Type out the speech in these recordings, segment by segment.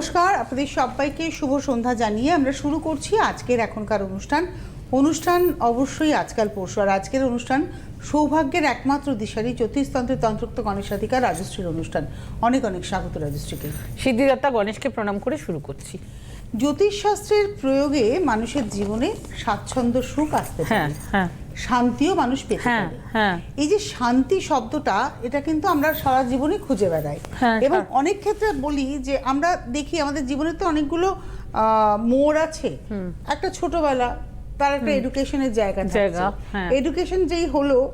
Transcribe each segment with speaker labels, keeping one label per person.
Speaker 1: নমস্কার আপনাদের সবাইকে শুভ সন্ধ্যা জানিয়ে আমরা শুরু করছি আজকের এখনকার অনুষ্ঠান। অনুষ্ঠান অবশ্যই আজকাল পরশু আর আজকের অনুষ্ঠান সৌভাগ্যের একমাত্র দিশারি জ্যোতিষতন্ত্রের তন্ত্রোক্ত গণেশাধিকার রাজশ্রীর অনুষ্ঠান। অনেক অনেক স্বাগত রাজশ্রীকে।
Speaker 2: সিদ্ধিদাতা গণেশকে প্রণাম করে শুরু করছি।
Speaker 1: জ্যোতিষশাস্ত্রের প্রয়োগে মানুষের জীবনে স্বাচ্ছন্দ্য সুখ আসতে
Speaker 2: হ্যাঁ
Speaker 1: পারে
Speaker 2: হ্যাঁ।
Speaker 1: শান্তিও মানুষ পেতে
Speaker 2: হ্যাঁ,
Speaker 1: পারে।
Speaker 2: হ্যাঁ।
Speaker 1: এই যে শান্তি শব্দটা এটা কিন্তু আমরা সারা জীবনে খুঁজে বেড়াই।
Speaker 2: হ্যাঁ,
Speaker 1: এবং অনেক ক্ষেত্রে বলি যে আমরা দেখি আমাদের জীবনে তো অনেকগুলো মোড় আছে। একটা ছোটবেলা তার একটা এডুকেশনের জায়গা। এডুকেশন যেই হলো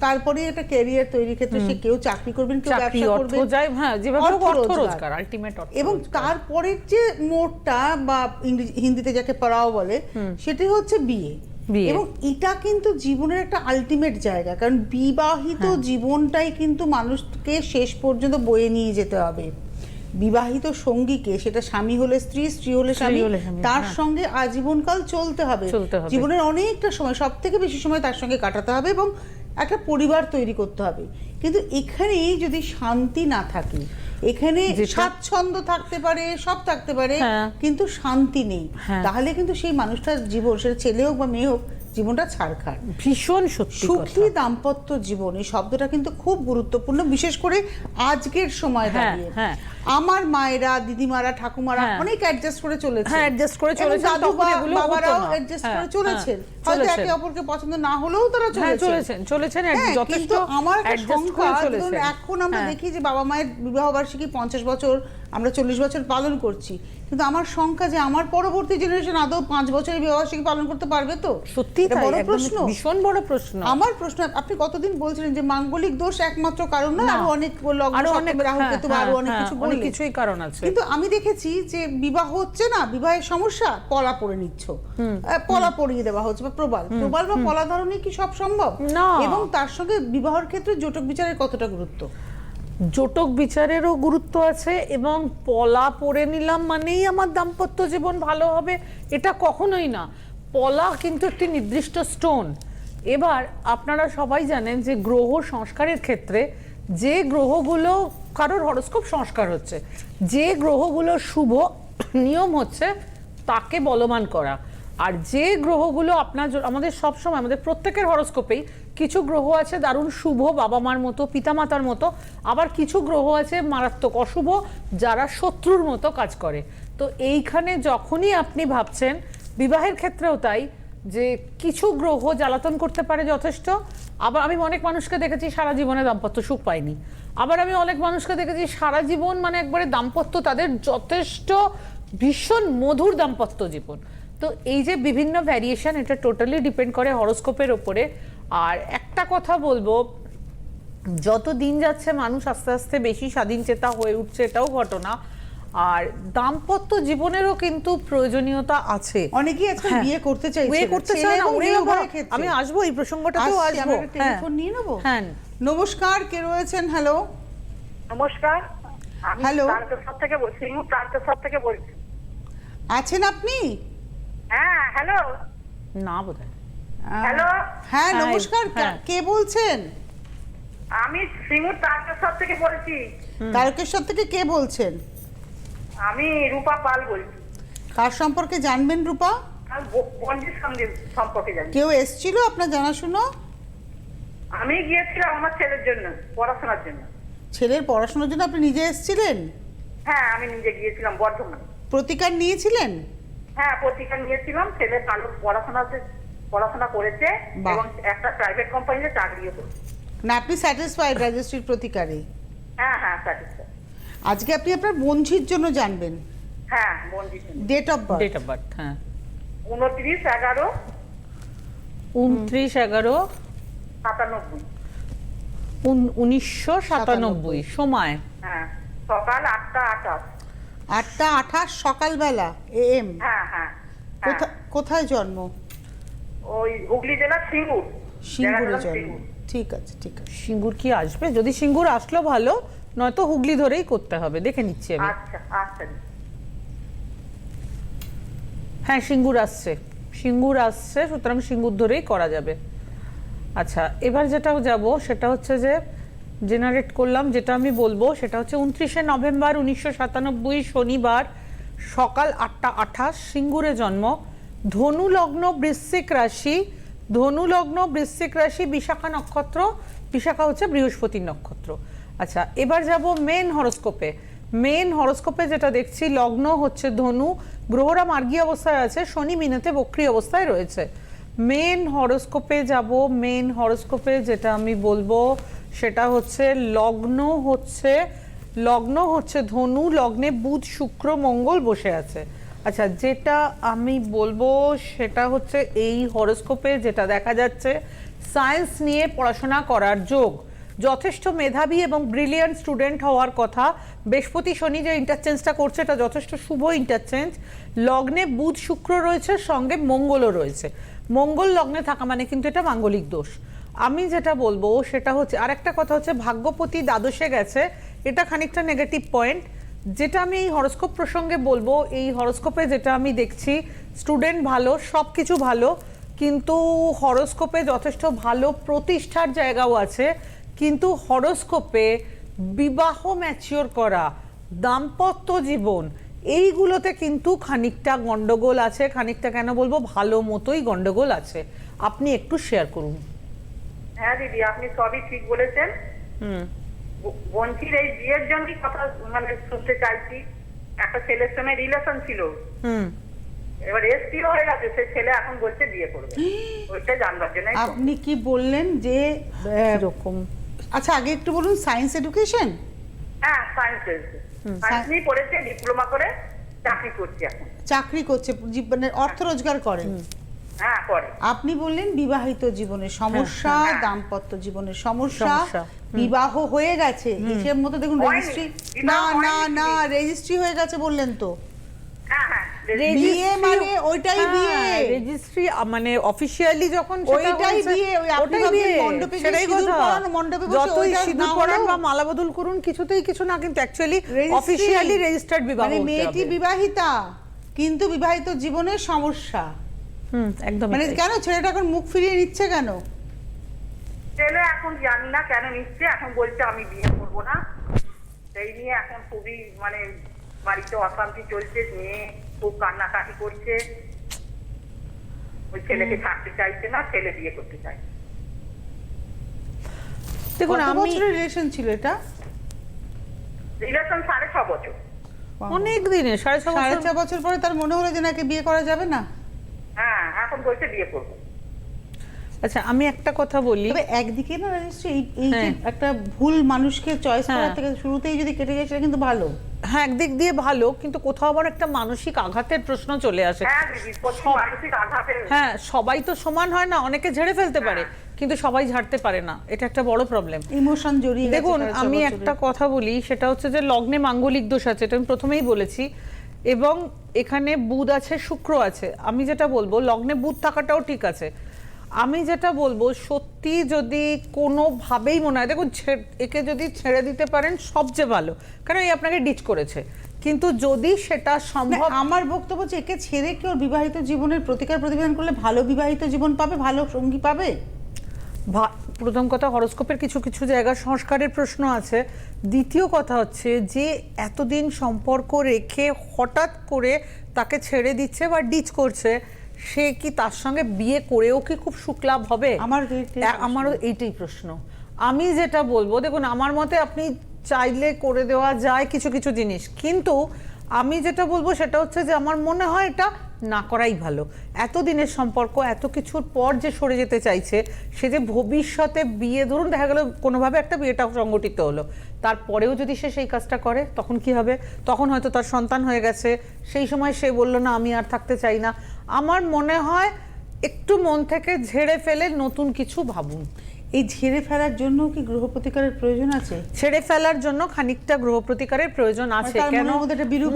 Speaker 1: তারপরে একটা ক্যারিয়ার তৈরির ক্ষেত্রে সে কেউ চাকরি করবেন কেউ ব্যবসা করবেন।
Speaker 2: যায় হ্যাঁ যেভাবে
Speaker 1: অর্থ রোজগার।
Speaker 2: আলটিমেট
Speaker 1: এবং। তারপরের যে মোড়টা বা হিন্দিতে যাকে পড়াও বলে সেটাই হচ্ছে বিয়ে। এবং এটা কিন্তু জীবনের একটা আলটিমেট জায়গা কারণ বিবাহিত
Speaker 2: হ্যাঁ।
Speaker 1: জীবনটাই কিন্তু মানুষকে শেষ পর্যন্ত বয়ে নিয়ে যেতে হবে বিবাহিত সঙ্গীকে সেটা স্বামী হলে স্ত্রী স্ত্রী হলে স্বামী
Speaker 2: হলে
Speaker 1: তার
Speaker 2: হ্যাঁ।
Speaker 1: সঙ্গে আজীবনকাল চলতে হবে
Speaker 2: চলতে হবে।
Speaker 1: জীবনের অনেকটা সময় সব থেকে বেশি সময় তার সঙ্গে কাটাতে হবে এবং একটা পরিবার তৈরি করতে হবে কিন্তু এখানে যদি শান্তি না থাকে এখানে
Speaker 2: স্বাচ্ছন্দ
Speaker 1: স্বাচ্ছন্দ্য থাকতে পারে সব থাকতে পারে
Speaker 2: হ্যাঁ।
Speaker 1: কিন্তু শান্তি নেই
Speaker 2: হ্যাঁ।
Speaker 1: তাহলে কিন্তু সেই মানুষটার জীবন সেটা ছেলে হোক বা মেয়ে হোক জীবনটা ছাড়খাড়
Speaker 2: ভীষণ সত্যি
Speaker 1: সুখী দাম্পত্য জীবন এই শব্দটা কিন্তু খুব গুরুত্বপূর্ণ বিশেষ করে আজকের সময়
Speaker 2: হ্যাঁ,
Speaker 1: দাঁড়িয়ে।
Speaker 2: হ্যাঁ।
Speaker 1: আমার মায়েরা দিদিমারা ঠাকুমারা
Speaker 2: হ্যাঁ।
Speaker 1: অনেক অ্যাডজাস্ট করে চলেছে
Speaker 2: হ্যাঁ, adjust করে চলেছেন,
Speaker 1: দাদু বাবারাও অ্যাডজাস্ট করে চলেছেন।
Speaker 2: হ্যাঁ,
Speaker 1: হয়তো একে অপরকে পছন্দ না হলেও তারা চলেছেন।
Speaker 2: চলেছেন যথেষ্ট
Speaker 1: আমার সংখ্যা। এখন আমরা। দেখি যে বাবা মায়ের বিবাহ বার্ষিকী পঞ্চাশ বছর আমরা চল্লিশ বছর পালন করছি। কিন্তু আমার সংখ্যা যে আমার পরবর্তী জেনারেশন আদৌ পাঁচ বছরের বিবাহ বার্ষিকী পালন করতে পারবে তো?
Speaker 2: সত্যি
Speaker 1: বড় প্রশ্ন।
Speaker 2: ভীষণ বড় প্রশ্ন।
Speaker 1: আমার প্রশ্ন আপনি কতদিন বলছিলেন যে মাঙ্গলিক দোষ একমাত্র কারণ
Speaker 2: না।
Speaker 1: আরও অনেক আরও
Speaker 2: অনেক
Speaker 1: রাহু
Speaker 2: হ্যাঁ,
Speaker 1: কেতু আরও
Speaker 2: হ্যাঁ,
Speaker 1: অনেক
Speaker 2: হ্যাঁ,
Speaker 1: কিছু
Speaker 2: অনেক কিছুই কারণ আছে।
Speaker 1: কিন্তু আমি দেখেছি যে বিবাহ হচ্ছে না বিবাহের সমস্যা পলা পড়ে নিচ্ছ। পলা পরিয়ে দেওয়া হচ্ছে বা প্রবাল। প্রবাল বা পলা ধারণে কি সব সম্ভব?
Speaker 2: না।
Speaker 1: এবং তার সঙ্গে বিবাহের ক্ষেত্রে জটক বিচারের কতটা গুরুত্ব?
Speaker 2: জটক বিচারেরও গুরুত্ব আছে এবং পলা পরে নিলাম মানেই আমার দাম্পত্য জীবন ভালো হবে, এটা কখনোই না। পলা কিন্তু একটি নির্দিষ্ট স্টোন। এবার আপনারা সবাই জানেন যে গ্রহ সংস্কারের ক্ষেত্রে যে গ্রহগুলো, কারোর হরস্কোপ সংস্কার হচ্ছে, যে গ্রহগুলো শুভ নিয়ম হচ্ছে তাকে বলবান করা। আর যে গ্রহগুলো আপনার আমাদের সব সময় আমাদের প্রত্যেকের হরস্কোপেই কিছু গ্রহ আছে, দারুণ শুভ বাবা মার মতো, পিতামাতার মতো। আবার কিছু গ্রহ আছে মারাত্মক অশুভ, যারা শত্রুর মতো কাজ করে। তো এইখানে যখনই আপনি ভাবছেন, বিবাহের ক্ষেত্রেও তাই, যে কিছু গ্রহ জ্বালাতন করতে পারে যথেষ্ট। আবার আমি অনেক মানুষকে দেখেছি সারা জীবনে দাম্পত্য সুখ পাইনি আবার আমি অনেক মানুষকে দেখেছি সারা জীবন মানে একবারে দাম্পত্য, তাদের যথেষ্ট ভীষণ মধুর দাম্পত্য জীবন। তো এই যে বিভিন্ন ভ্যারিয়েশন এটা টোটালি ডিপেন্ড করে হরোস্কোপের ওপরে। আর একটা কথা বলব যত দিন যাচ্ছে মানুষ আস্তে আস্তে বেশি স্বাধীন চেতা হয়ে উঠছে এটাও ঘটনা। আর দাম্পত্য জীবনেরও কিন্তু প্রয়োজনীয়তা আছে।
Speaker 1: অনেকেই আজকাল
Speaker 2: হ্যাঁ।
Speaker 1: বিয়ে করতে চাইছে
Speaker 2: বিয়ে করতে চায় না আমি আসব এই প্রসঙ্গটাতেও
Speaker 1: আসছি,
Speaker 2: আসব।
Speaker 1: টেলিফোন নিয়ে নেব?
Speaker 2: হ্যাঁ।
Speaker 1: নমস্কার কে রয়েছেন? হ্যালো
Speaker 3: নমস্কার আমি
Speaker 1: Hello.
Speaker 3: তারকেশ্বর থেকে বলছি তারকেশ্বর থেকে বলছি।
Speaker 1: আছেন আপনি?
Speaker 3: হ্যাঁ হ্যালো
Speaker 2: না বোধ
Speaker 3: হ্যালো
Speaker 1: হ্যাঁ নমস্কার। কে বলছেন?
Speaker 3: আমি সিঙ্গুর তারকেশ্বর থেকে বলছি।
Speaker 1: তারকেশ্বর থেকে কে বলছেন?
Speaker 3: আমি রূপা পাল বলছি।
Speaker 1: কার সম্পর্কে জানবেন রূপা?
Speaker 3: আমি ব- বঞ্জির সঙ্গে সম্পর্কে জানি।
Speaker 1: কেউ এসছিল আপনার জানাশুনো?
Speaker 3: আমি গিয়েছিলাম আমার ছেলের জন্য পড়াশোনার জন্য।
Speaker 1: ছেলের পড়াশোনার জন্য আপনি নিজে এসেছিলেন?
Speaker 3: হ্যাঁ আমি নিজে গিয়েছিলাম বর্ধমান।
Speaker 1: প্রতিকার নিয়েছিলেন?
Speaker 3: হ্যাঁ পত্রিকা নিয়েছিলাম ছেলে ভালো পড়াশোনাতে পড়াশোনা করেছে এবং একটা প্রাইভেট কোম্পানিতে চাকরিও করেছে।
Speaker 1: না আপনি স্যাটিসফাইড রাজশ্রীর প্রতিকারে?
Speaker 3: হ্যাঁ হ্যাঁ স্যাটিসফাই
Speaker 1: আজকে আপনি আপনার বঞ্চির জন্য জানবেন।
Speaker 3: হ্যাঁ
Speaker 1: date of birth
Speaker 2: date of birth হ্যাঁ।
Speaker 3: উনত্রিশ এগারো।
Speaker 2: উনত্রিশ এগারো।
Speaker 3: সাতানব্বই।
Speaker 2: উন- উনিশশো সাতানব্বই সময়।
Speaker 3: হ্যাঁ সকাল আটটা আটাশ
Speaker 1: আটটা আঠাশ সকালবেলা এ এম।
Speaker 3: হ্যাঁ হ্যাঁ হ্যাঁ।
Speaker 1: কোথায় জন্ম?
Speaker 3: ওই হুগলি জেলার সিঙ্গুর।
Speaker 1: সিঙ্গুরে জন্ম। ঠিক আছে ঠিক আছে।
Speaker 2: সিঙ্গুর কি আসবে? যদি সিঙ্গুর আসলো ভালো নয়তো হুগলি ধরেই করতে হবে দেখে নিচ্ছি আমি।
Speaker 3: আচ্ছা আচ্ছা।
Speaker 2: হ্যাঁ সিঙ্গুর আসছে। সিঙ্গুর আসছে সুতরাং সিঙ্গুর ধরেই করা যাবে। আচ্ছা এবার যেটা যাব সেটা হচ্ছে যে জেনারেট করলাম, যেটা আমি বলব, সেটা হচ্ছে উনত্রিশে নভেম্বর উনিশশো সাতানব্বই, শনিবার সকাল আটটা আঠাশ, সিঙ্গুরে জন্ম। ধনু লগ্ন বৃশ্চিক রাশি ধনু লগ্ন বৃশ্চিক রাশি বিশাখা নক্ষত্র, বিশাখা হচ্ছে বৃহস্পতির নক্ষত্র। আচ্ছা এবার যাব মেন হরোস্কোপে মেন হরোস্কোপে যেটা দেখছি, লগ্ন হচ্ছে ধনু, গ্রহরা মার্গী অবস্থায় আছে, শনি মিনেতে বক্রি অবস্থায় রয়েছে। মেন হরোস্কোপে যাব মেন হরোস্কোপে যেটা আমি বলব সেটা হচ্ছে লগ্ন হচ্ছে লগ্ন হচ্ছে ধনু, লগ্নে বুধ, শুক্র, মঙ্গল বসে আছে। আচ্ছা যেটা আমি বলব সেটা হচ্ছে এই হরোস্কোপে যেটা দেখা যাচ্ছে, সায়েন্স নিয়ে পড়াশোনা করার যোগ। যথেষ্ট মেধাবী এবং ব্রিলিয়ান্ট স্টুডেন্ট হওয়ার কথা, বৃহস্পতি শনি যে ইন্টারচেঞ্জটা করছে এটা যথেষ্ট শুভ ইন্টারচেঞ্জ লগ্নে বুধ, শুক্র রয়েছে, সঙ্গে মঙ্গলও রয়েছে। মঙ্গল লগ্নে থাকা মানে কিন্তু এটা মাঙ্গলিক দোষ। আমি যেটা বলব, সেটা হচ্ছে, আরেকটা কথা হচ্ছে, ভাগ্যপতি দ্বাদশে গেছে। এটা খানিকটা নেগেটিভ পয়েন্ট যেটা আমি এই হরস্কোপ প্রসঙ্গে বলব, এই হরস্কোপে যেটা আমি দেখছি স্টুডেন্ট ভালো সব কিছু ভালো, কিন্তু হরস্কোপে যথেষ্ট ভালো প্রতিষ্ঠার জায়গাও আছে। কিন্তু হরস্কোপে বিবাহ ম্যাচিওর করা, দাম্পত্য জীবন, এইগুলোতে কিন্তু খানিকটা গন্ডগোল আছে, খানিকটা কেন বলব, ভালো মতোই গন্ডগোল আছে। আপনি একটু শেয়ার করুন।
Speaker 3: হ্যাঁ দিদি আপনি সবই ঠিক বলেছেন।
Speaker 2: হুম।
Speaker 3: বঞ্চির এই বিয়ের জন্যই কথা মানে শুনতে চাইছি। একটা ছেলের সঙ্গে রিলেশন ছিল। এবার এসটিও হয়ে গেছে সে ছেলে এখন বলছে বিয়ে করবে। ওইটা জানবার জন্যই ফোন।
Speaker 1: আপনি কি বললেন যে
Speaker 2: এরকম
Speaker 1: আচ্ছা আগে একটু বলুন সায়েন্স এডুকেশন
Speaker 3: হ্যাঁ সায়েন্স সায়েন্স নিয়ে পড়েছে ডিপ্লোমা করে চাকরি করছে এখন।
Speaker 1: চাকরি করছে জীবনের অর্থ রোজগার করেন
Speaker 3: হ্যাঁ করে
Speaker 1: আপনি বললেন বিবাহিত জীবনের সমস্যা
Speaker 3: হ্যাঁ।
Speaker 1: দাম্পত্য জীবনের সমস্যা বিবাহ হয়ে গেছে হিসেব মতো দেখুন রেজিস্ট্রি না না না রেজিস্ট্রি হয়ে গেছে বললেন তো।
Speaker 3: হ্যাঁ হ্যাঁ
Speaker 1: বিয়ে মানে ওইটাই বিয়ে।
Speaker 2: রেজিস্ট্রি মানে অফিসিয়ালি যখন
Speaker 1: ওইটাই বিয়ে, ওই আপনি
Speaker 2: বিয়ে।
Speaker 1: মণ্ডপে
Speaker 2: সেটাই কথা।
Speaker 1: মণ্ডপে বসে
Speaker 2: যতই সিঁদুর পরান বা মালা বদল করুন কিছুতেই কিছু না কিন্তু অ্যাকচুয়ালি। অফিসিয়ালি রেজিস্টার্ড বিবাহ
Speaker 1: মানে মেয়েটি বিবাহিতা কিন্তু বিবাহিত জীবনের সমস্যা।
Speaker 2: একদম
Speaker 1: মানে কেন? ছেলেটা এখন মুখ ফিরিয়ে নিচ্ছে কেন?
Speaker 3: ছেলে এখন জানি না কেন নিচ্ছে এখন বলছে আমি বিয়ে করব না। সেই নিয়ে এখন খুবই মানে বাড়িতে অশান্তি চলছে মেয়ে খুব কান্নাকাটি করছে। ওই ছেলেকে থাকতে চাইছে না ছেলে বিয়ে করতে চাইছে।
Speaker 2: দেখুন আমি
Speaker 1: বছরের রিলেশন ছিল এটা?
Speaker 3: রিলেশন সাড়ে ছ বছর।
Speaker 2: অনেক দিনে সাড়ে ছ
Speaker 1: সাড়ে
Speaker 2: বছর।
Speaker 1: ছ বছর পরে তার মনে হলো যে নাকি বিয়ে করা যাবে না?
Speaker 3: হ্যাঁ এখন বলছে বিয়ে করব।
Speaker 2: আচ্ছা আমি একটা কথা বলি।
Speaker 1: তবে একদিকে না এই এই যে
Speaker 2: হ্যাঁ।
Speaker 1: একটা ভুল মানুষকে চয়েস করার
Speaker 2: হ্যাঁ।
Speaker 1: থেকে শুরুতেই যদি কেটে যায় সেটা কিন্তু ভালো।
Speaker 2: হ্যাঁ একদিক দিয়ে ভালো কিন্তু কোথাও আবার একটা মানসিক আঘাতের প্রশ্ন চলে আসে।
Speaker 3: হ্যাঁ
Speaker 2: হ্যাঁ সবাই তো সমান হয় না অনেকে ঝেড়ে ফেলতে পারে কিন্তু সবাই ঝাড়তে পারে না এটা একটা বড় প্রবলেম
Speaker 1: ইমোশন জড়িয়ে
Speaker 2: দেখুন আমি একটা কথা বলি সেটা হচ্ছে যে লগ্নে মাঙ্গলিক দোষ আছে এটা আমি প্রথমেই বলেছি। এবং এখানে বুধ আছে শুক্র আছে। আমি যেটা বলব লগ্নে বুধ থাকাটাও ঠিক আছে। আমি যেটা বলব সত্যি যদি কোনোভাবেই মনে হয় দেখুন একে যদি ছেড়ে দিতে পারেন সবচেয়ে ভালো। কারণ এই আপনাকে ডিচ করেছে? কিন্তু যদি সেটা সম্ভব
Speaker 1: আমার বক্তব্য যে একে ছেড়ে কি ওর বিবাহিত জীবনের প্রতিকার প্রতিবেদন করলে ভালো বিবাহিত জীবন পাবে ভালো সঙ্গী পাবে?
Speaker 2: প্রথম কথা হরস্কোপের কিছু কিছু জায়গার সংস্কারের প্রশ্ন আছে। দ্বিতীয় কথা হচ্ছে যে এতদিন সম্পর্ক রেখে হঠাৎ করে তাকে ছেড়ে দিচ্ছে বা ডিচ করছে সে কি তার সঙ্গে বিয়ে করেও কি খুব সুখলাভ হবে?
Speaker 1: আমার
Speaker 2: আমারও এইটাই প্রশ্ন। আমি যেটা বলব দেখুন আমার মতে আপনি চাইলে করে দেওয়া যায় কিছু কিছু জিনিস। কিন্তু আমি যেটা বলব সেটা হচ্ছে যে আমার মনে হয় এটা না করাই ভালো। এত দিনের সম্পর্ক, এত কিছুর পর যে সরে যেতে চাইছে, সে যে ভবিষ্যতে বিয়ে, ধরুন দেখা গেল কোনোভাবে একটা বিয়েটা সংগঠিত হলো, তারপরেও যদি সে সেই কাজটা করে, তখন কি হবে? তখন হয়তো তার সন্তান হয়ে গেছে। সেই সময় সে বলল, না, আমি আর থাকতে চাই না। আমার মনে হয়, একটু মন থেকে ঝেড়ে ফেলে নতুন কিছু ভাবুন।
Speaker 1: এই ঝেড়ে ফেলার জন্য কি গ্রহ প্রতিকারের প্রয়োজন আছে?
Speaker 2: ছেড়ে ফেলার জন্য খানিকটা গ্রহ প্রতিকারের প্রয়োজন আছে। কেন?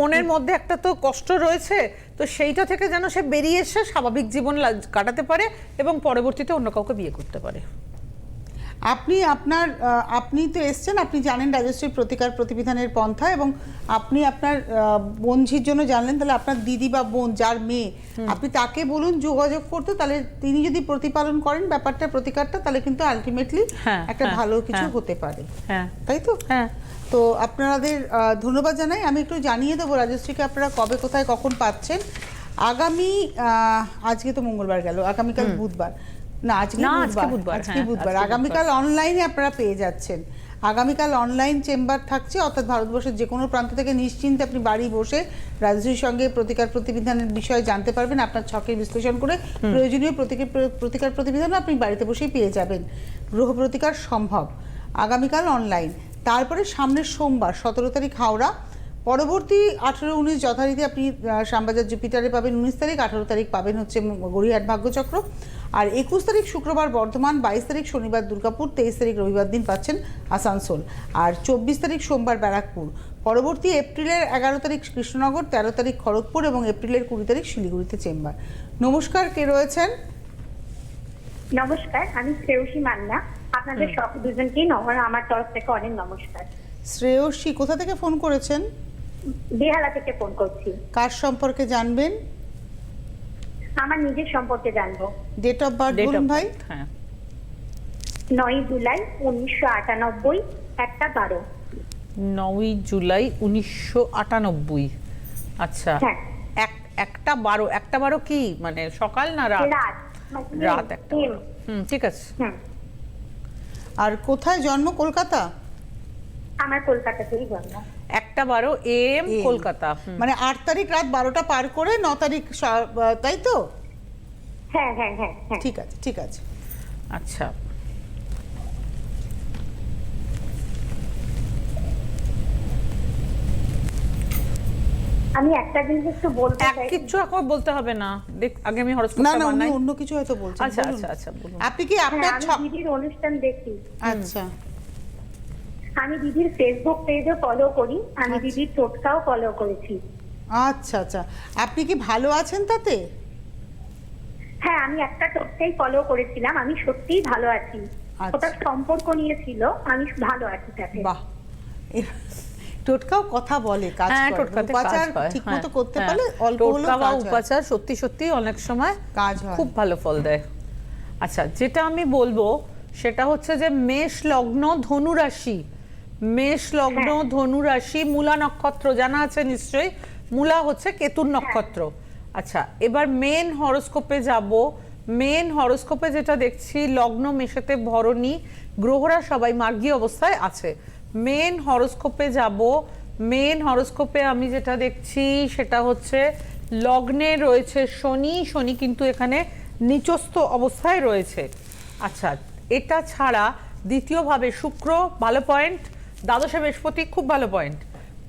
Speaker 1: মনের মধ্যে একটা
Speaker 2: তো কষ্ট রয়েছে তো সেইটা থেকে যেন সে বেরিয়ে এসে স্বাভাবিক জীবন কাটাতে পারে এবং পরবর্তীতে অন্য কাউকে বিয়ে করতে পারে।
Speaker 1: আপনি আপনার আপনি তো এসছেন আপনি জানেন রাজশ্রীর প্রতিকার প্রতিবিধানের পন্থা এবং আপনি আপনার আহ, বোনঝির জন্য জানলেন তাহলে আপনার দিদি বা বোন যার মেয়ে আপনি তাকে বলুন যোগাযোগ করতে তাহলে তিনি যদি প্রতিপালন করেন ব্যাপারটা প্রতিকারটা তাহলে কিন্তু আলটিমেটলি
Speaker 2: হ্যাঁ,
Speaker 1: একটা
Speaker 2: হ্যাঁ,
Speaker 1: ভালো কিছু
Speaker 2: হ্যাঁ।
Speaker 1: হতে পারে। তাই তো?
Speaker 2: হ্যাঁ।
Speaker 1: তো আপনাদের ধন্যবাদ জানাই। আমি একটু জানিয়ে দেবো রাজশ্রীকে আপনারা কবে কোথায় কখন পাচ্ছেন। আগামী আহ, আজকে তো মঙ্গলবার গেল আগামীকাল বুধবার। না আজকে বুধবার আজকে
Speaker 2: হ্যাঁ,
Speaker 1: বুধবার। আগামীকাল অনলাইনে আপনারা পেয়ে যাচ্ছেন। আগামীকাল অনলাইন চেম্বার থাকছে অর্থাৎ ভারতবর্ষের যে কোনো প্রান্ত থেকে নিশ্চিন্তে আপনি বাড়ি বসে সঙ্গে প্রতিকার প্রতিবিধানের বিষয়ে জানতে পারবেন আপনার ছকের বিশ্লেষণ করে প্রয়োজনীয় প্রতিকার প্রতিকার প্রতিবিধানও আপনি বাড়িতে বসেই পেয়ে যাবেন। গ্রহ প্রতিকার সম্ভব। আগামীকাল অনলাইন তারপরে সামনের সোমবার সতেরো তারিখ হাওড়া পরবর্তী আঠেরো উনিশ যথারীতি আপনি শ্যামবাজার জুপিটারে পাবেন উনিশ তারিখ আঠেরো তারিখ পাবেন হচ্ছে গড়িয়াহাট ভাগ্যচক্র। আর একুশ তারিখ শুক্রবার বর্ধমান বাইশ তারিখ শনিবার দুর্গাপুর তেইশ তারিখ রবিবার দিন পাচ্ছেন আসানসোল। আর চব্বিশ তারিখ সোমবার ব্যারাকপুর। পরবর্তী এপ্রিলের এগারো তারিখ কৃষ্ণনগর তেরো তারিখ খড়গপুর এবং এপ্রিলের কুড়ি তারিখ শিলিগুড়িতে চেম্বার। নমস্কার কে রয়েছেন?
Speaker 4: নমস্কার আমি শ্রেয়সী মান্না। আপনাদের সব দুজনকেই আমার তরফ থেকে অনেক নমস্কার।
Speaker 1: শ্রেয়সী কোথা থেকে ফোন করেছেন?
Speaker 4: বেহালা থেকে ফোন করছি।
Speaker 1: কার সম্পর্কে জানবেন?
Speaker 4: আমার নিজের সম্পর্কে জানব।
Speaker 1: ডেট অফ বার্থ বলুন ভাই।
Speaker 2: হ্যাঁ।
Speaker 4: নয় জুলাই উনিশশো আটানব্বই একটা বারো।
Speaker 2: নয়ই জুলাই উনিশশো আটানব্বই। আচ্ছা
Speaker 4: হ্যাঁ।
Speaker 2: এক একটা বারো একটা বারো কি? মানে সকাল না রাত?
Speaker 4: রাত।
Speaker 2: একটা হুম ঠিক আছে।
Speaker 1: আর কোথায় জন্ম? কলকাতা?
Speaker 4: আমার কলকাতাতেই জন্ম।
Speaker 2: একটা বারো এম কলকাতা
Speaker 1: মানে আট তারিখ রাত বারোটা পার করে ন তারিখ তাই তো?
Speaker 4: হ্যাঁ হ্যাঁ হ্যাঁ
Speaker 1: ঠিক আছে ঠিক আছে।
Speaker 2: আচ্ছা।
Speaker 4: আমি একটা জিনিস একটু বলতে
Speaker 2: এক
Speaker 4: চাই।
Speaker 2: কিচ্ছু এখন বলতে হবে না। দেখ আগে আমি
Speaker 1: না
Speaker 2: হরস্কোপটা
Speaker 1: না উনি অন্য কিছু হয়তো বলছেন
Speaker 2: আচ্ছা আচ্ছা আচ্ছা
Speaker 1: আপনি কি আপনার
Speaker 4: দিদির অনুষ্ঠান দেখি।
Speaker 1: আচ্ছা।
Speaker 4: আমি দিদির ফেসবুক পেজও ফলো করি আমি
Speaker 1: আচ্ছা।
Speaker 4: দিদির টোটকাও ফলো করেছি
Speaker 1: আচ্ছা আচ্ছা আপনি কি ভালো আছেন তাতে
Speaker 4: হ্যাঁ আমি একটা টোটকাই ফলো করেছিলাম আমি সত্যিই ভালো আছি
Speaker 1: আচ্ছা।
Speaker 4: ওটা সম্পর্ক নিয়ে ছিল আমি ভালো আছি তাতে
Speaker 1: বাহ টোটকাও কথা বলে কাজ
Speaker 2: হ্যাঁ
Speaker 1: করে উপাচার
Speaker 2: হয়,
Speaker 1: ঠিক
Speaker 2: হ্যাঁ,
Speaker 1: মতো করতে
Speaker 2: হ্যাঁ।
Speaker 1: পারলে অল্প কাজ হয়।
Speaker 2: উপাচার সত্যি সত্যি অনেক সময়
Speaker 1: কাজ হয়।
Speaker 2: খুব ভালো ফল দেয় আচ্ছা যেটা আমি বলব সেটা হচ্ছে যে মেষ লগ্ন ধনু রাশি মেষ লগ্ন
Speaker 4: হ্যাঁ।
Speaker 2: ধনু রাশি মূলা নক্ষত্র জানা আছে নিশ্চয়ই? মূলা হচ্ছে কেতুর নক্ষত্র। আচ্ছা এবার মেন হরোস্কোপে যাব। মেন হরোস্কোপে যেটা দেখছি লগ্ন মেষেতে ভরণী গ্রহরা সবাই মার্গী অবস্থায় আছে। মেন হরোস্কোপে যাব। মেন হরোস্কোপে আমি যেটা দেখছি সেটা হচ্ছে লগ্নে রয়েছে শনি। শনি কিন্তু এখানে নিচস্থ অবস্থায় রয়েছে। আচ্ছা এটা ছাড়া দ্বিতীয়ভাবে শুক্র ভালো পয়েন্ট দ্বাদশে বৃহস্পতি খুব ভালো পয়েন্ট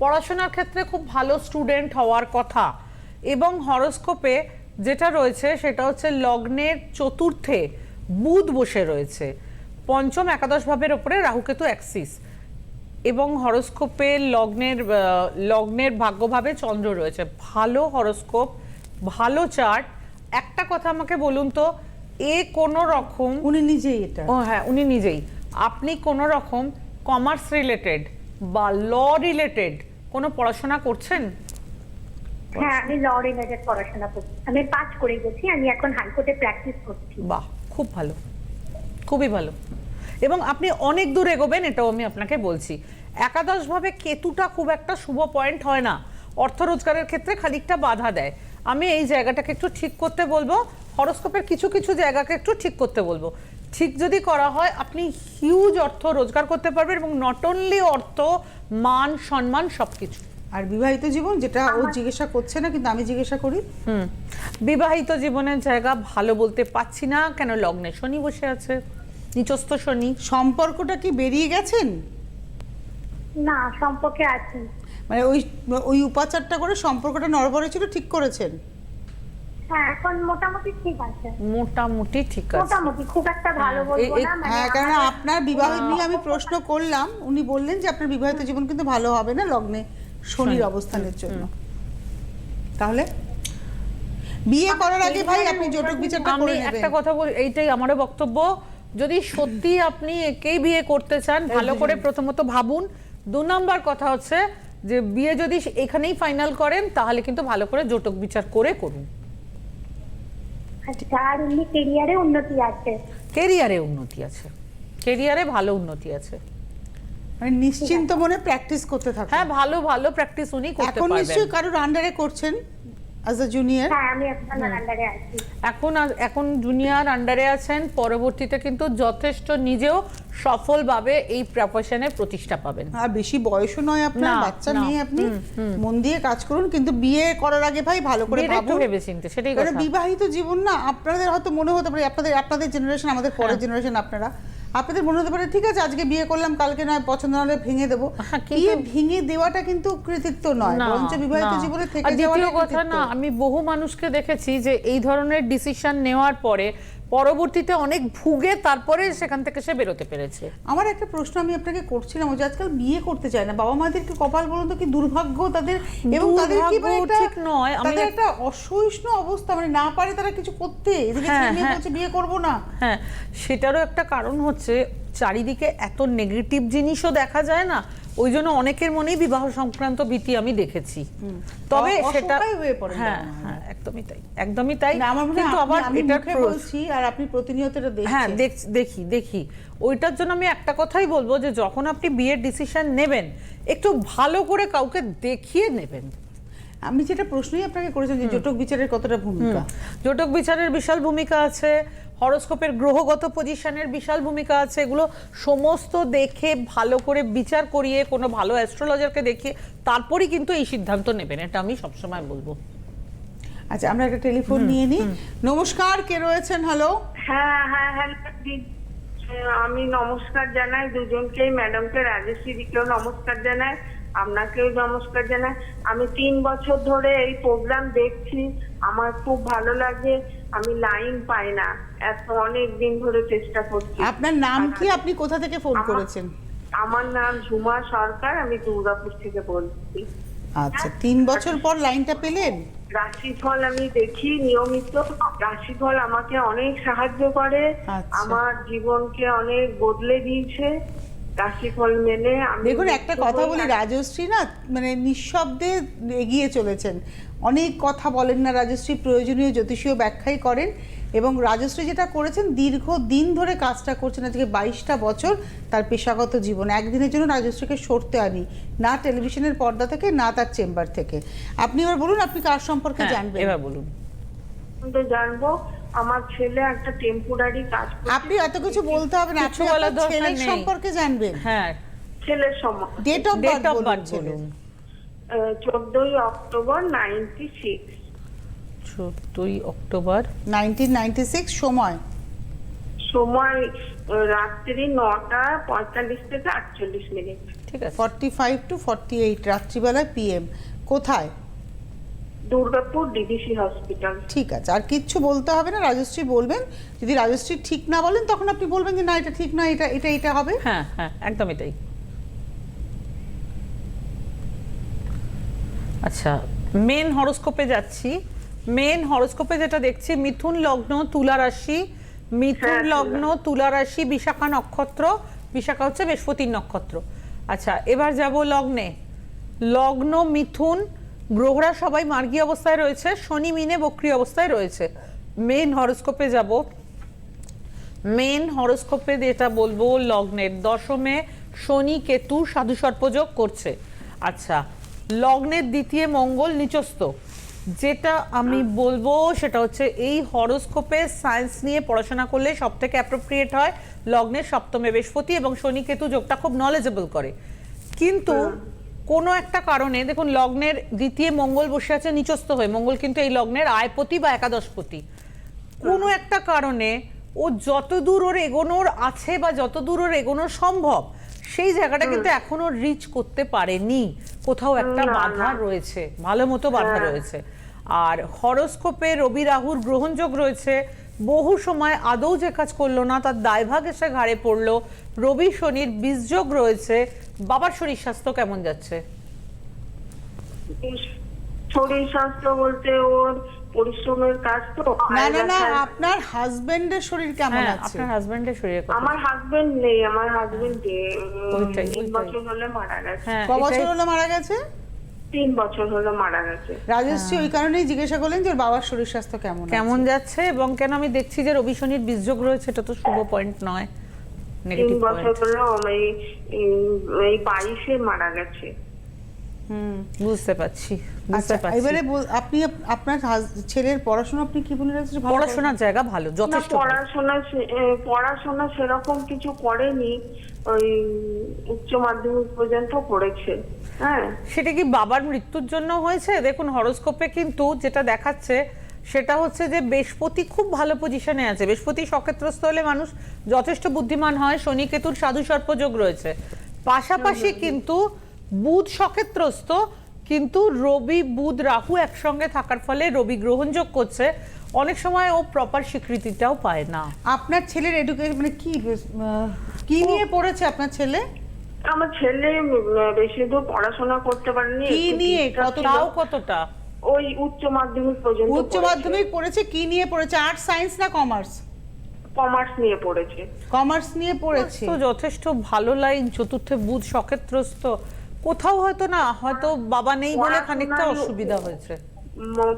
Speaker 2: পড়াশোনার ক্ষেত্রে খুব ভালো স্টুডেন্ট হওয়ার কথা। এবং হরোস্কোপে যেটা রয়েছে সেটা হচ্ছে লগ্নের চতুর্থে বুধ বসে রয়েছে। পঞ্চম একাদশ ভাবের ওপরে রাহুকেতু অ্যাক্সিস এবং হরোস্কোপে লগ্নের লগ্নের ভাগ্যভাবে চন্দ্র রয়েছে। ভালো হরোস্কোপ ভালো চার্ট একটা কথা আমাকে বলুন তো এ কোনো রকম
Speaker 1: উনি নিজেই এটা।
Speaker 2: ও হ্যাঁ উনি নিজেই। আপনি কোনো রকম কমার্স রিলেটেড বা ল রিলেটেড কোনো পড়াশোনা করছেন?
Speaker 4: হ্যাঁ আমি ল রিলেটেড পড়াশোনা করছি। আমি পাস করে গেছি আমি এখন হাইকোর্টে প্র্যাকটিস করছি।
Speaker 2: বাহ খুব ভালো। খুবই ভালো। এবং আপনি অনেক দূর এগোবেন এটাও আমি আপনাকে বলছি। একাদশভাবে কেতুটা খুব একটা শুভ পয়েন্ট হয় না। অর্থ রোজগারের ক্ষেত্রে খানিকটা বাধা দেয়। আমি এই জায়গাটাকে একটু ঠিক করতে বলব হরস্কোপের কিছু কিছু জায়গাকে একটু ঠিক করতে বলব। ঠিক যদি করা হয় আপনি হিউজ অর্থ রোজগার করতে পারবেন এবং নট অনলি অর্থ মান সম্মান সব কিছু
Speaker 1: আর বিবাহিত জীবন যেটা ও জিজ্ঞাসা করছে না কিন্তু আমি জিজ্ঞাসা করি।
Speaker 2: হুম। বিবাহিত জীবনের জায়গা ভালো বলতে পাচ্ছি না কেন লগ্নে শনি বসে আছে? নিচস্থ শনি।
Speaker 1: সম্পর্কটা কি বেরিয়ে গেছেন?
Speaker 4: না সম্পর্কে আছি।
Speaker 1: মানে ওই ওই উপাচারটা করে সম্পর্কটা নড়বড়ে ছিল ঠিক করেছেন?
Speaker 4: হ্যাঁ এখন মোটামুটি ঠিক আছে।
Speaker 2: মোটামুটি ঠিক আছে।
Speaker 4: মোটামুটি খুব একটা ভালো বলব না মানে
Speaker 1: হ্যাঁ কারণ আপনার বিবাহ নিয়ে আমি প্রশ্ন করলাম উনি বললেন যে আপনার বিবাহিত জীবন কিন্তু ভালো হবে না লগ্নে শনির অবস্থানের জন্য। তাহলে? বিয়ে করার আগে ভাই আপনি জটক বিচারটা করে নেবেন।
Speaker 2: একটা কথা বলি এইটাই আমারও বক্তব্য। যদি সত্যি আপনি একেই বিয়ে করতে চান ভালো করে প্রথমত ভাবুন। দু নাম্বার কথা হচ্ছে যে বিয়ে যদি এখানেই ফাইনাল করেন তাহলে কিন্তু ভালো করে জটক বিচার করে করুন।
Speaker 4: আর এমনি কেরিয়ারে উন্নতি আছে।
Speaker 2: কেরিয়ারে উন্নতি আছে। কেরিয়ারে ভালো উন্নতি আছে।
Speaker 1: মানে নিশ্চিন্ত মনে প্র্যাকটিস করতে থাকুন
Speaker 2: হ্যাঁ ভালো ভালো প্র্যাকটিস উনি করতে
Speaker 1: এখন
Speaker 2: পারবেন।
Speaker 1: নিশ্চয়ই কারোর আন্ডারে করছেন অ্যাজ আ জুনিয়র
Speaker 4: হ্যাঁ আমি এখন আন্ডারে আছি।
Speaker 2: এখন আর- এখন জুনিয়র আন্ডারে আছেন পরবর্তীতে কিন্তু যথেষ্ট নিজেও সফলভাবে এই প্রফেশনে প্রতিষ্ঠা পাবেন।
Speaker 1: আর বেশি বয়সও নয় আপনার বাচ্চা নিয়ে আপনি মন দিয়ে কাজ করুন কিন্তু বিয়ে করার আগে ভাই ভালো করে ভাবুন।
Speaker 2: ভেবেচিন্তে সেটাই কথা।
Speaker 1: বিবাহিত জীবন না আপনাদের হয়তো মনে হতে পারে আপনাদের আপনাদের জেনারেশন আমাদের পরের জেনারেশন আপনারা। আপনাদের মনে হতে পারে ঠিক আছে আজকে বিয়ে করলাম কালকে নয় পছন্দ না হলে ভেঙে দেবো।
Speaker 2: হ্যাঁ,
Speaker 1: বিয়ে ভেঙে দেওয়াটা কিন্তু কৃতিত্ব নয় বরঞ্চ বিবাহিত। জীবনে থেকে যাওয়াটাই
Speaker 2: কথা না আমি বহু মানুষকে দেখেছি যে এই ধরনের ডিসিশন নেওয়ার পরে পরবর্তীতে অনেক ভুগে তারপরে সেখান থেকে সে বেরোতে পেরেছে
Speaker 1: আমার একটা প্রশ্ন আমি আপনাকে করছিলাম যে আজকাল বিয়ে করতে চায় না বাবা মাদেরকে কপাল বলুন তো কি দুর্ভাগ্য তাদের এবং তাদের কি মানে
Speaker 2: ঠিক নয়, আমি
Speaker 1: একটা অসহিষ্ণু অবস্থা মানে না পারে তারা কিছু করতে এদিকে
Speaker 2: হ্যাঁ,
Speaker 1: ছেলে
Speaker 2: হ্যাঁ।
Speaker 1: বলছে বিয়ে করব না
Speaker 2: হ্যাঁ সেটারও একটা কারণ হচ্ছে চারিদিকে এত নেগেটিভ জিনিসও দেখা যায় না ওই জন্য অনেকের মনেই বিবাহ সংক্রান্ত ভীতি আমি দেখেছি। তবে সেটা
Speaker 1: হয়ে
Speaker 2: হ্যাঁ হ্যাঁ একদমই তাই। একদমই তাই।
Speaker 1: হয়
Speaker 2: কিন্তু আবার প্রস-
Speaker 1: বলছি আর আপনি প্রতিনিয়ত এটা
Speaker 2: হ্যাঁ
Speaker 1: দেখছেন
Speaker 2: দেখ- দেখি। দেখি ওইটার জন্য আমি একটা কথাই বলব যে যখন আপনি বিয়ের ডিসিশন নেবেন একটু ভালো করে কাউকে দেখিয়ে নেবেন।
Speaker 1: আমি যেটা প্রশ্নই আপনাকে করেছেন যে জটক বিচারের কতটা ভূমিকা?
Speaker 2: জটক বিচারের বিশাল ভূমিকা আছে হরোস্কোপের গ্রহগত পজিশনের বিশাল ভূমিকা আছে এগুলো সমস্ত দেখে ভালো করে বিচার করিয়ে কোনো ভালো অ্যাস্ট্রোলজারকে দেখিয়ে তারপরেই কিন্তু এই সিদ্ধান্ত নেবেন এটা আমি সবসময় বলব।
Speaker 1: আচ্ছা আমরা একটা টেলিফোন নিয়ে নিই। নমস্কার কে রয়েছেন? হ্যালো
Speaker 3: হ্যাঁ হ্যাঁ হ্যালো আমি নমস্কার জানাই দুজনকেই ম্যাডামকে রাজেশ্রী দিকেও নমস্কার জানাই। আপনাকেও নমস্কার জানাই। আমি তিন বছর ধরে এই প্রোগ্রাম দেখছি। আমার খুব ভালো লাগে। আমি লাইন পাই না। এত অনেক দিন ধরে চেষ্টা করছি।
Speaker 1: আপনার নাম কি? আপনি কোথা থেকে ফোন করেছেন?
Speaker 3: আমার নাম ঝুমা সরকার। আমি দুর্গাপুর থেকে বলছি।
Speaker 1: আচ্ছা তিন বছর পর লাইনটা পেলেন?
Speaker 3: রাশিফল আমি দেখি নিয়মিত। রাশিফল আমাকে অনেক সাহায্য করে।
Speaker 1: আচ্ছা।
Speaker 3: আমার জীবনকে অনেক বদলে দিয়েছে। রাশিফল মেনে
Speaker 1: দেখুন একটা কথা বলি রাজশ্রী না মানে নিঃশব্দে এগিয়ে চলেছেন। অনেক কথা বলেন না রাজশ্রী প্রয়োজনীয় জ্যোতিষীয় ব্যাখ্যাই করেন এবং রাজশ্রী যেটা করেছেন দীর্ঘ দিন ধরে কাজটা করছেন আজকে বাইশটা বছর তার পেশাগত জীবন। একদিনের জন্য রাজশ্রীকে সরতে আনি না টেলিভিশনের পর্দা থেকে না তার চেম্বার থেকে। আপনি এবার বলুন আপনি কার সম্পর্কে
Speaker 2: হ্যাঁ,
Speaker 1: জানবেন?
Speaker 2: এবার বলুন।
Speaker 3: তো জানব আমার ছেলে একটা টেম্পোরারি কাজ করছে।
Speaker 1: আপনি এত কিছু বলতে হবে না আপনি আপনার ছেলের সম্পর্কে জানবেন।
Speaker 2: হ্যাঁ।
Speaker 3: ছেলের সময়
Speaker 1: ডেট অফ বার্থ বলুন
Speaker 2: বলুন।
Speaker 3: চোদ্দই অক্টোবর নাইনটি সিক্স
Speaker 2: চোদ্দই অক্টোবর।
Speaker 1: নাইনটিন নাইনটি সিক্স সময়
Speaker 3: সময় রাত্রি নটা পঁয়তাল্লিশ থেকে আটচল্লিশ মিনিট।
Speaker 2: ঠিক আছে।
Speaker 1: Forty five two forty eight রাত্রিবেলায় পিএম কোথায়?
Speaker 3: Durgapur DBC hospital.
Speaker 1: ঠিক আছে আর কিচ্ছু বলতে হবে না রাজশ্রী বলবেন। যদি রাজশ্রী ঠিক না বলেন তখন আপনি বলবেন যে না এটা ঠিক না এটা এটা এটা হবে।
Speaker 2: হ্যাঁ হ্যাঁ একদমই তাই আচ্ছা মেন হরোস্কোপে যাচ্ছি। মেন হরোস্কোপে যেটা দেখছি মিথুন লগ্ন তুলা রাশি। মিথুন
Speaker 3: হ্যাঁ,
Speaker 2: লগ্ন তুলা রাশি বিশাখা নক্ষত্র। বিশাখা হচ্ছে বৃহস্পতির নক্ষত্র। আচ্ছা এবার যাব লগ্নে। লগ্ন মিথুন গ্রহরা সবাই মার্গী অবস্থায় রয়েছে, শনি মিনে বক্রি অবস্থায় রয়েছে। মেন হরোস্কোপে যাব। মেন হরোস্কোপে যেটা বলব, লগ্নের দশমে শনি কেতু সাধু সর্পযোগ করছে। আচ্ছা লগ্নের দ্বিতীয় মঙ্গল নিচস্থ। যেটা আমি বলব সেটা হচ্ছে এই হরোস্কোপে সায়েন্স নিয়ে পড়াশোনা করলে সব থেকে অ্যাপ্রোপ্রিয়েট হয়। লগ্নের সপ্তমে বৃহস্পতি এবং শনি কেতু যোগটা খুব নলেজেবল করে। কিন্তু কোনো একটা কারণে দেখুন লগ্নের দ্বিতীয় মঙ্গল বসে আছে নিচস্থ হয়ে মঙ্গল কিন্তু এই লগ্নের আয়পতি বা একাদশপতি। কোনো একটা কারণে ও যত দূর ওর এগোনোর আছে বা যত দূর ওর এগোনো সম্ভব সেই জায়গাটা কিন্তু এখনও রিচ করতে পারেনি। কোথাও একটা বাধা রয়েছে ভালো মতো বাধা
Speaker 3: হ্যাঁ।
Speaker 2: রয়েছে। আর হরোস্কোপে রবি রাহুর গ্রহণযোগ রয়েছে। বহু সময় আদৌ যে কাজ করল না তার দায়ভাগ এসে ঘাড়ে পড়ল। রবি শনির বীজযোগ রয়েছে। বাবার শরীর স্বাস্থ্য কেমন যাচ্ছে?
Speaker 3: শরীর স্বাস্থ্য বলতে ওর পরিশ্রমের কাজ তো
Speaker 1: না না না আপনার হাজবেন্ডের শরীর কেমন
Speaker 2: হ্যাঁ
Speaker 1: আছে?
Speaker 2: আপনার হাজবেন্ডের শরীরে
Speaker 3: আমার হাজবেন্ড নেই আমার হাজবেন্ড বছর হলে মারা গেছে।
Speaker 2: হ্যাঁ
Speaker 1: ক বছর হলো মারা গেছে?
Speaker 3: তিন বছর হলো মারা গেছে।
Speaker 1: রাজশ্রী ওই কারণেই জিজ্ঞাসা করলেন যে বাবার শরীর স্বাস্থ্য কেমন
Speaker 2: কেমন যাচ্ছে এবং কেন আমি দেখছি যে রবি শনির বীজযোগ রয়েছে এটা তো শুভ পয়েন্ট নয়।
Speaker 3: তিন বছর হলো এই এই বাইশে মারা গেছে।
Speaker 1: হুম
Speaker 2: বুঝতে পারছি বুঝতে
Speaker 1: আচ্ছা
Speaker 2: পারছি।
Speaker 1: এবারে আপনি আপনার ছেলের পড়াশোনা আপনি কি বলে রাখছেন?
Speaker 2: পড়াশোনার জায়গা ভালো যথেষ্ট
Speaker 3: পড়াশোনা পড়াশোনা সেরকম কিছু করেনি ওই উচ্চ মাধ্যমিক পর্যন্ত পড়েছে হ্যাঁ।
Speaker 2: সেটা কি বাবার মৃত্যুর জন্য হয়েছে? দেখুন হরোস্কোপে কিন্তু যেটা দেখাচ্ছে সেটা হচ্ছে যে বৃহস্পতি খুব ভালো পজিশনে আছে। বৃহস্পতি সক্ষেত্রস্থ হলে মানুষ যথেষ্ট বুদ্ধিমান হয় শনি কেতুর সাধু সর্পযোগ রয়েছে। পাশাপাশি কিন্তু বুধ সক্ষেত্রস্থ কিন্তু রবি বুধ রাহু একসঙ্গে থাকার ফলে রবি গ্রহণযোগ করছে। অনেক সময় ও প্রপার স্বীকৃতিটাও পায় না।
Speaker 1: আপনার ছেলের এডুকেশন মানে কি কি নিয়ে পড়েছে আপনার ছেলে?
Speaker 3: আমার ছেলে বেশি দূর পড়াশোনা করতে পারেনি।
Speaker 1: কি নিয়ে?
Speaker 2: তাও কতটা?
Speaker 3: ওই উচ্চ মাধ্যমিক পর্যন্ত
Speaker 1: উচ্চ মাধ্যমিক পড়েছে কি নিয়ে পড়েছে? আর্টস সায়েন্স না কমার্স
Speaker 3: কমার্স নিয়ে পড়েছে।
Speaker 1: কমার্স নিয়ে পড়েছে।
Speaker 2: তো যথেষ্ট ভালো লাইন চতুর্থে বুধ সক্ষেত্রস্থ কোথাও হয়তো না হয়তো বাবা নেই বলে খানিকটা অসুবিধা হয়েছে।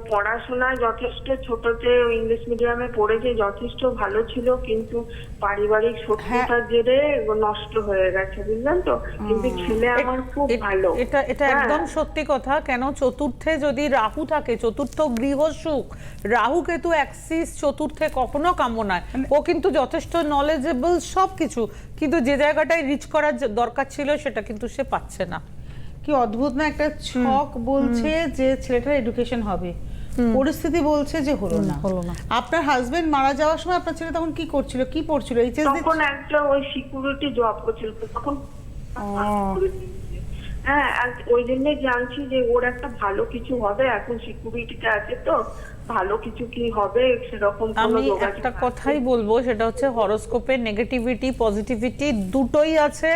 Speaker 3: পড়াশোনায় যথেষ্ট ছোটতে ইংলিশ মিডিয়ামে পড়েছে যথেষ্ট ভালো ছিল কিন্তু পারিবারিক শত্রুতার জেরে নষ্ট হয়ে গেছে বুঝলেন তো? কিন্তু ছেলে আমার খুব ভালো।
Speaker 2: এটা এটা
Speaker 3: হ্যাঁ।
Speaker 2: একদম সত্যি কথা কেন চতুর্থে যদি রাহু থাকে চতুর্থ গৃহ সুখ রাহু কেতু অ্যাক্সিস চতুর্থে কখনো কাম্য নয় ও কিন্তু যথেষ্ট নলেজেবল সব কিছু কিন্তু যে জায়গাটায় রিচ করার দরকার ছিল সেটা কিন্তু সে পাচ্ছে না।
Speaker 1: কি অদ্ভুত না একটা ছক বলছে যে ছেলেটার এডুকেশন হবে। পরিস্থিতি বলছে যে হলো না।
Speaker 2: হলো না।
Speaker 1: আপনার হাজবেন্ড মারা যাওয়ার সময় আপনার ছেলে তখন কি করছিল কি পড়ছিল? এইচএস
Speaker 3: তখন একটা ওই সিকিউরিটি জব করছিল তখন হ্যাঁ আর ওই জন্যই জানছি যে ওর একটা ভালো কিছু হবে এখন সিকিউরিটিতে আছে তো ভালো কিছু কি হবে সেরকম
Speaker 2: আমি একটা কথাই বলব সেটা হচ্ছে হরোস্কোপে নেগেটিভিটি পজিটিভিটি দুটোই আছে।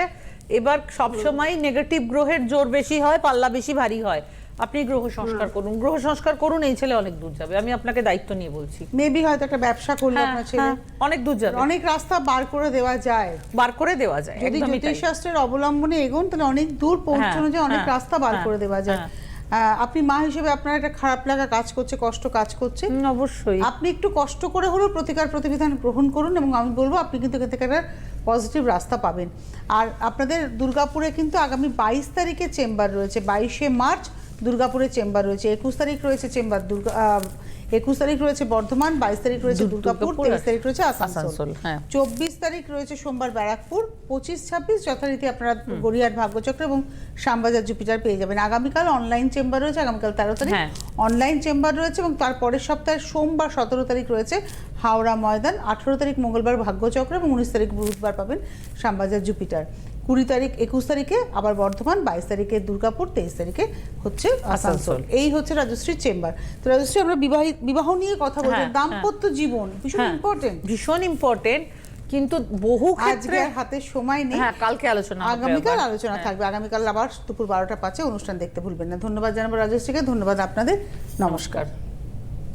Speaker 2: এবার সবসময় নেগেটিভ গ্রহের জোর বেশি হয় পাল্লা বেশি ভারী হয়। আপনি গ্রহ সংস্কার করুন। গ্রহ সংস্কার করুন এই ছেলে অনেক দূর যাবে। আমি আপনাকে দায়িত্ব নিয়ে বলছি।
Speaker 1: মেবি হয়তো একটা ব্যবসা করলে
Speaker 2: হ্যাঁ,
Speaker 1: আপনার ছেলে।
Speaker 2: হ্যাঁ, অনেক দূর যাবে।
Speaker 1: অনেক রাস্তা বার করে দেওয়া যায়।
Speaker 2: বার করে দেওয়া যায়
Speaker 1: যদি। জ্যোতিষশাস্ত্রের অবলম্বনে এগোন তাহলে অনেক দূর পৌঁছানো
Speaker 2: হ্যাঁ,
Speaker 1: যায় অনেক রাস্তা বার করে দেওয়া যায়। আপনি মা হিসেবে আপনার একটা খারাপ লাগা কাজ করছে কষ্ট কাজ করছে।
Speaker 2: অবশ্যই।
Speaker 1: আপনি একটু কষ্ট করে হলেও প্রতিকার প্রতিবিধান গ্রহণ করুন এবং আমি বলব আপনি কিন্তু এখান থেকে একটা পজিটিভ রাস্তা পাবেন। আর আপনাদের দুর্গাপুরে কিন্তু আগামী বাইশ তারিখে চেম্বার রয়েছে। বাইশে মার্চ দুর্গাপুরে চেম্বার রয়েছে। একুশ তারিখ রয়েছে চেম্বার দুর্গা একুশ তারিখ রয়েছে বর্ধমান বাইশ তারিখ রয়েছে দুর্গাপুর তেইশ তারিখ রয়েছে আসানসোল।
Speaker 2: হ্যাঁ।
Speaker 1: চব্বিশ তারিখ রয়েছে সোমবার ব্যারাকপুর পঁচিশ ছাব্বিশ যথারীতি আপনারা গড়িয়ার ভাগ্যচক্র এবং শ্যামবাজার জুপিটার পেয়ে যাবেন। আগামীকাল অনলাইন চেম্বার রয়েছে আগামীকাল তেরো তারিখ।
Speaker 2: হ্যাঁ।
Speaker 1: অনলাইন চেম্বার রয়েছে এবং তার পরের সপ্তাহে সোমবার সতেরো তারিখ রয়েছে হাওড়া ময়দান আঠেরো তারিখ মঙ্গলবার ভাগ্যচক্র এবং উনিশ তারিখ বুধবার পাবেন শ্যামবাজার জুপিটার। কুড়ি তারিখ একুশ তারিখে আবার বর্ধমান বাইশ তারিখে দুর্গাপুর তেইশ তারিখে হচ্ছে আসানসোল। এই হচ্ছে রাজশ্রীর চেম্বার। তো রাজশ্রী আমরা বিবাহিত বিবাহ নিয়ে কথা বলছি।
Speaker 2: হ্যাঁ,
Speaker 1: দাম্পত্য জীবন ভীষণ
Speaker 2: হ্যাঁ,
Speaker 1: ইম্পর্টেন্ট
Speaker 2: ভীষণ ইম্পর্টেন্ট কিন্তু বহু
Speaker 1: আজকে
Speaker 2: ক্ষেত্রে
Speaker 1: হাতে সময় নেই।
Speaker 2: হ্যাঁ কালকে আলোচনা
Speaker 1: আগামীকাল আলোচনা
Speaker 2: হ্যাঁ।
Speaker 1: থাকবে। আগামীকাল আবার দুপুর বারোটা পাঁচে অনুষ্ঠান দেখতে ভুলবেন না। ধন্যবাদ জানাব রাজশ্রীকে। ধন্যবাদ আপনাদের। নমস্কার।